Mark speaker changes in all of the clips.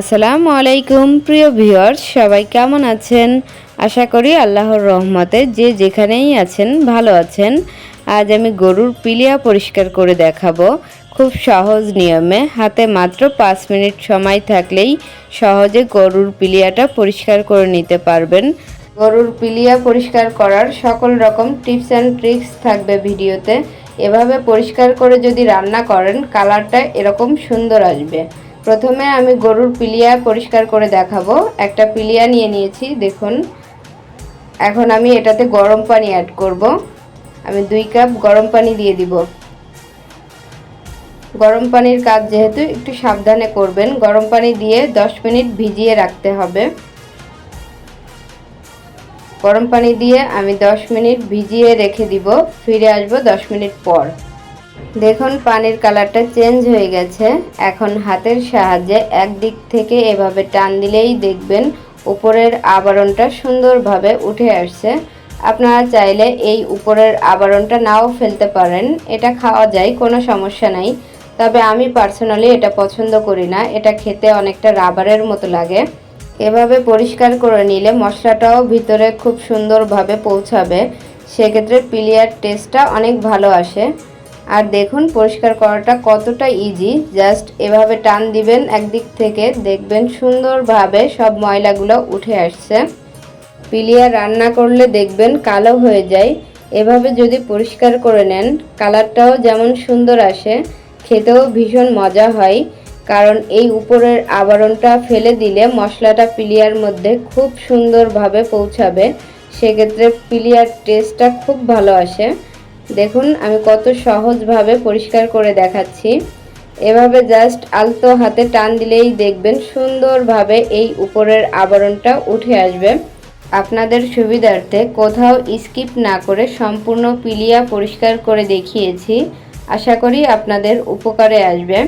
Speaker 1: আসসালামু আলাইকুম, প্রিয় ভিউয়ার্স, সবাই কেমন আছেন? আশা করি আল্লাহর রহমতে যে যেখানেই আছেন, ভালো আছেন। আজ আমি গরুর পিলিয়া পরিষ্কার করে দেখাবো। খুব সহজ নিয়মে, হাতে মাত্র পাঁচ মিনিট সময় থাকলেই সহজে গরুর পিলিয়াটা পরিষ্কার করে নিতে পারবেন। গরুর পিলিয়া পরিষ্কার করার সকল রকম টিপস অ্যান্ড ট্রিক্স থাকবে ভিডিওতে। এভাবে পরিষ্কার করে যদি রান্না করেন, কালারটা এরকম সুন্দর আসবে। প্রথমে আমি গরুর পিলিয়া পরিষ্কার করে দেখাবো। একটা পিলিয়া নিয়ে নিয়েছি, দেখুন। এখন আমি এটাতে গরম পানি অ্যাড করব। আমি দুই কাপ গরম পানি দিয়ে দিব। গরম পানির কাজ যেহেতু একটু সাবধানে করবেন, গরম পানি দিয়ে 10 মিনিট ভিজিয়ে রাখতে হবে। গরম পানি দিয়ে আমি 10 মিনিট ভিজিয়ে রেখে দিব। ফিরে আসব 10 মিনিট পর। দেখুন, পানির কালারটা চেঞ্জ হয়ে গেছে। এখন হাতের সাহায্যে একদিক থেকে এভাবে টান দিলেই দেখবেন উপরের আবরণটা সুন্দরভাবে উঠে আসছে। আপনারা চাইলে এই উপরের আবরণটা নাও ফেলতে পারেন। এটা খাওয়া যায়, কোনো সমস্যা নাই। তবে আমি পার্সোনালি এটা পছন্দ করি না। এটা খেতে অনেকটা রাবারের মতো লাগে। এভাবে পরিষ্কার করে নিলে মশলাটাও ভিতরে খুব সুন্দরভাবে পৌঁছাবে। সেক্ষেত্রে পিলিয়ার টেস্টটা অনেক ভালো আসে। আর দেখুন, পরিষ্কার করাটা কতটা ইজি জাস্ট এভাবে টান দিবেন একদিক থেকে, দেখবেন সুন্দরভাবে সব ময়লাগুলো উঠে আসছে। পিলিয়া রান্না করলে দেখবেন কালো হয়ে যায়। এভাবে যদি পরিষ্কার করে নেন, কালারটাও যেমন সুন্দর আসে, খেতেও ভীষণ মজা হয়। কারণ এই উপরের আবরণটা ফেলে দিলে মশলাটা পিলিয়ার মধ্যে খুব সুন্দরভাবে পৌঁছাবে। সেক্ষেত্রে পিলিয়ার টেস্টটা খুব ভালো আসে। দেখুন, আমি কত সহজভাবে পরিষ্কার করে দেখাচ্ছি। এভাবে জাস্ট আলতো হাতে টান দিলেই দেখবেন সুন্দরভাবে এই উপরের আবরণটা উঠে আসবে। আপনাদের সুবিধার্থে কোথাও স্কিপ না করে সম্পূর্ণ পিলিয়া পরিষ্কার করে দেখিয়েছি। আশা করি আপনাদের উপকারে আসবে।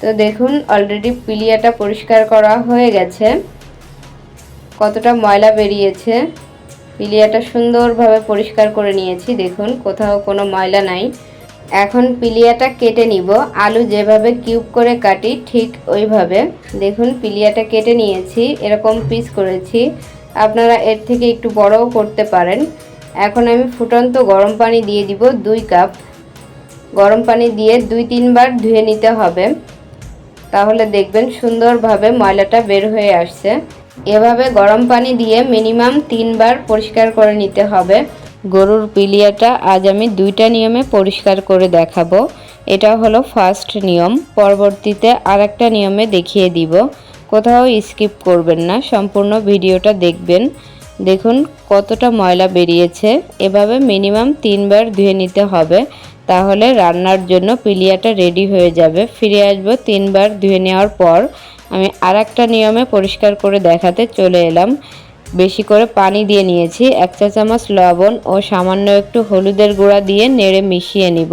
Speaker 1: তো দেখুন অলরেডি পিলিয়াটা পরিষ্কার করা হয়ে গেছে। কতটা ময়লা বেরিয়েছে। পিলিয়াটা সুন্দরভাবে পরিষ্কার করে নিয়েছি, দেখুন, কোথাও কোনো ময়লা নাই। এখন পিলিয়াটা কেটে নিব, আলু যেভাবে কিউব করে কাটি ঠিক ওইভাবে। দেখুন, পিলিয়াটা কেটে নিয়েছি, এরকম পিস করেছি। আপনারা এর থেকে একটু বড়ও করতে পারেন। এখন আমি ফুটন্ত গরম পানি দিয়ে দিব দুই কাপ। গরম পানি দিয়ে দুই তিনবার ধুয়ে নিতে হবে। তাহলে দেখবেন সুন্দরভাবে ময়লাটা বের হয়ে আসছে। এভাবে গরম পানি দিয়ে মিনিমাম তিনবার পরিষ্কার করে নিতে হবে। গরুর পিলিয়াটা আজ আমি দুইটা নিয়মে পরিষ্কার করে দেখাবো। এটা হলো ফার্স্ট নিয়ম, পরবর্তীতে আর একটা নিয়মে দেখিয়ে দিব। কোথাও স্কিপ করবেন না, সম্পূর্ণ ভিডিওটা দেখবেন। দেখুন কতটা ময়লা বেরিয়েছে। এভাবে মিনিমাম তিনবার ধুয়ে নিতে হবে, তাহলে রান্নার জন্য পিলিয়াটা রেডি হয়ে যাবে। ফিরে আসব তিনবার ধুয়ে নেওয়ার পর। আমি আর একটা নিয়মে পরিষ্কার করে দেখাতে চলে এলাম। বেশি করে পানি দিয়ে নিয়েছি। এক চা চামচ লবণ ও সামান্য একটু হলুদের গুঁড়া দিয়ে নেড়ে মিশিয়ে নিব।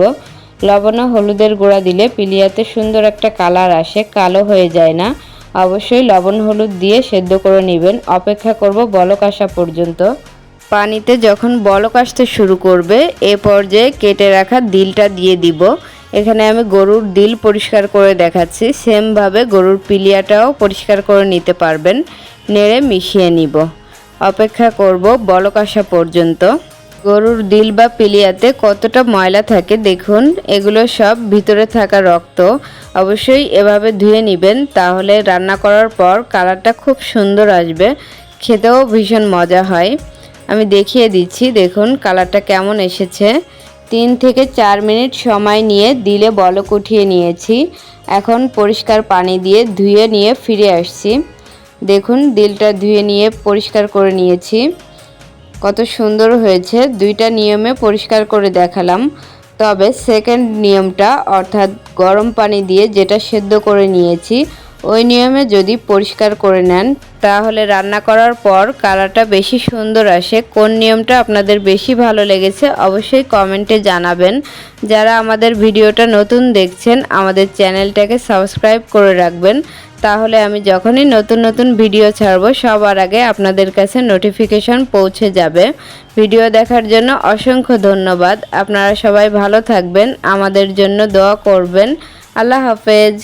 Speaker 1: লবণ ও হলুদের গুঁড়া দিলে পিলিয়াতে সুন্দর একটা কালার আসে, কালো হয়ে যায় না। অবশ্যই লবণ হলুদ দিয়ে সেদ্ধ করে নেবেন। অপেক্ষা করব বলক আসা পর্যন্ত। পানিতে যখন বলক আসতে শুরু করবে, এ পর্যায়ে কেটে রাখা দিলটা দিয়ে দিব। এখানে আমি গরুর দিল পরিষ্কার করে দেখাচ্ছি। সেমভাবে গরুর পিলিয়াটাও পরিষ্কার করে নিতে পারবেন। নেড়ে মিশিয়ে নিব। অপেক্ষা করব বলক আসা পর্যন্ত। গরুর দিল বা পিলিয়াতে কতটা ময়লা থাকে দেখুন, এগুলো সব ভিতরে থাকা রক্ত। অবশ্যই এভাবে ধুয়ে নেবেন, তাহলে রান্না করার পর কালারটা খুব সুন্দর আসবে। খেতেও ভীষণ মজা হয়। আমি দেখিয়ে দিচ্ছি, দেখুন কালারটা কেমন এসেছে। তিন থেকে চার মিনিট সময় নিয়ে দিলে বলক উঠিয়ে নিয়েছি। এখন পরিষ্কার পানি দিয়ে ধুয়ে নিয়ে ফিরে আসছি। দেখুন দিলটা ধুয়ে নিয়ে পরিষ্কার করে নিয়েছি। কত সুন্দর হয়েছে, দুইটা নিয়মে পরিষ্কার করে দেখালাম। তবে সেকেন্ড নিয়মটা, অর্থাৎ গরম পানি দিয়ে যেটা সেদ্ধ করে নিয়েছি ওই নিয়মে যদি পরিষ্কার করে নেন, তাহলে রান্না করার পর কালারটা বেশি সুন্দর আসে। কোন নিয়মটা আপনাদের বেশি ভালো লেগেছে অবশ্যই কমেন্টে জানাবেন। যারা আমাদের ভিডিওটা নতুন দেখছেন, আমাদের চ্যানেলটাকে সাবস্ক্রাইব করে রাখবেন। তাহলে আমি যখনই নতুন নতুন ভিডিও ছাড়বো, সবার আগে আপনাদের কাছে নোটিফিকেশন পৌঁছে যাবে। ভিডিও দেখার জন্য অসংখ্য ধন্যবাদ। আপনারা সবাই ভালো থাকবেন, আমাদের জন্য দোয়া করবেন। আল্লাহ হাফেজ।